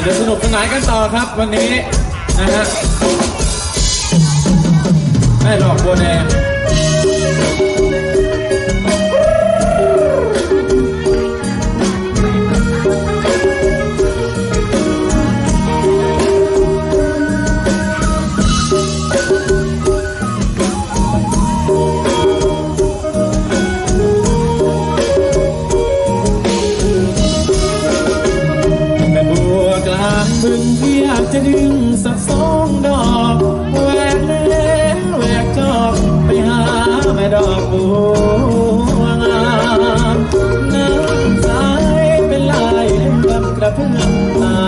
เดี๋ยวสนุกสนานกันต่อครับวันนี้นะฮะแม่หลอกบัวแดง ดึงสักสองดอกแหวกเล่แหวกจอกไปหาแม่ดอกบัวงามน้ำสายเป็นลายเล่นกักระเพื่อมตา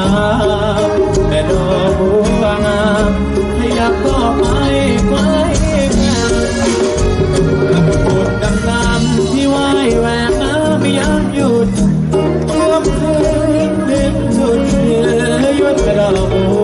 แม่ดอกบัวงามให้อยากต่อไปไว้แม่ปวดดำดำที่ไหวแหวกน้ำไม่ยังหยุดยกเท่เล่นจุดเดียวยืนไม่ดอก